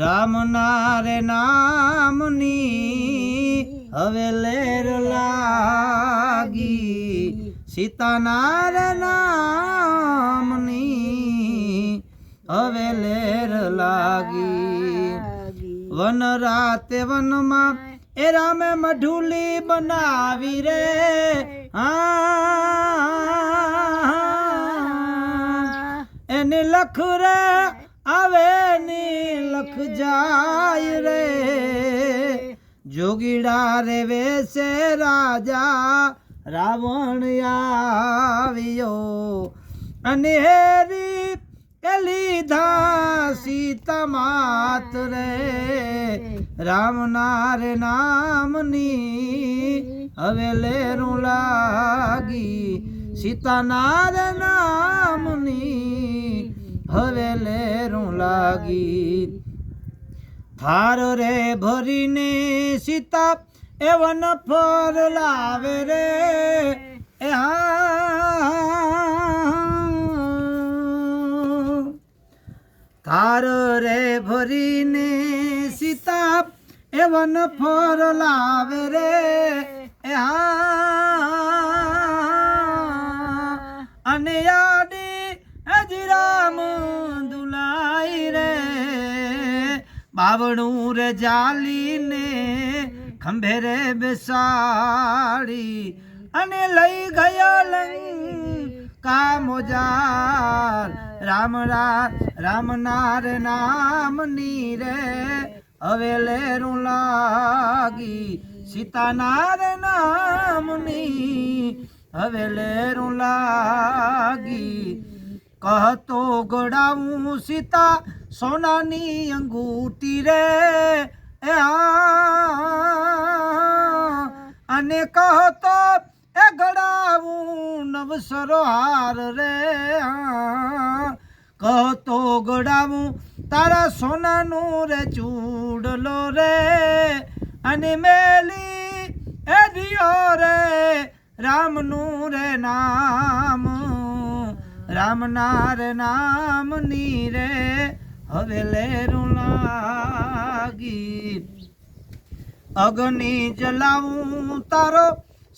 રામ નારે નામની હવે લેર લાગી. સીતા નારે નામની હવે લેર લાગી. વન રાતે વનમાં એ રામે મઢુલી બનાવી રે. આ એને લખ રે આવે ની લખ જાય રે. જોગીડા રે વેસે રાજા, રાવણ આવ્યો. અને હેરી લીધા સીતા માત રે. રામ નારે નામની હવે લેરું લાગી. સીતા નાર નામની હવે લેરું લાગી. થાર રે ભરીને સીતા એવન ફર લાવે રે. એ હા. તાર રે ભરીને સીતા એવન ફર લાવે રે. એ હા. અને યાદી બાવણું રે જાલીને ખંભે રે બેસાડી અને લઈ ગયા લંકા મોજાર. રામ રા રામ નાર નામની રે હવે લેરું લાગી. સીતા નાર નામની હવે લેરું લાગી. કહતો ગોડાવું સીતા સોનાની અંગૂઠી રે. અને કહતો, એ ગડાવું નવસરો હાર રે. આ, કહતો ગડાવું તારા સોનાનું રે, ચૂડલો રે. અને મેલી, એ દિયો રે, રામનું રે નામ. રામ નાર નામની રે. હવે લેરું લાગી. અગ્નિ જલાવું તારો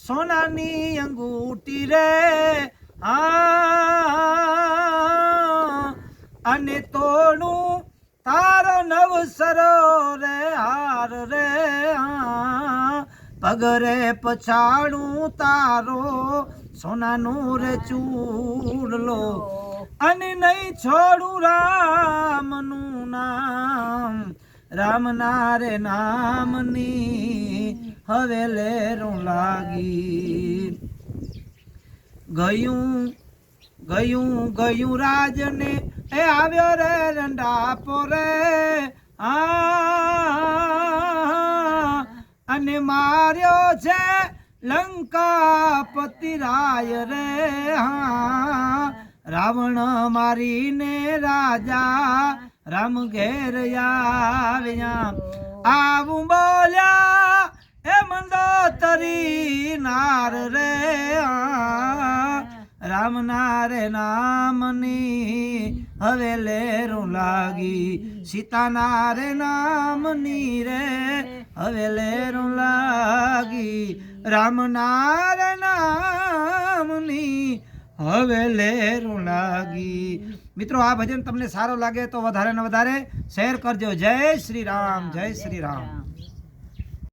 સોનાની અંગૂઠી રે. આ અને તોડું તારો નવસરો રે, હાર રે. પગરે પછાડું તારો સોનાનું રે ચૂડલો અને નહીં છોડું રામનું નામ. રામ નારે નામની હવે લેરું લાગી. ગયું ગયું ગયું રાજને, એ આવ્યો રે રંડા પોરે. અને માર્યો છે લંકાપતિ રાય રે. હા રાવણ મારીને રાજા રામ ઘેર આવ્યા આવું બોલ્યા એ મંદોતરી નાર રે રામ નારે નામની હવે લેરું લાગી. સીતા નારે નામની રે, હવે લેરું લાગી. રામ નારે નામની હવે લેરું લાગી. મિત્રો આ ભજન તમને સારો લાગે તો વધારે ને વધારે શેર કરજો. જય શ્રી રામ જય શ્રી રામ.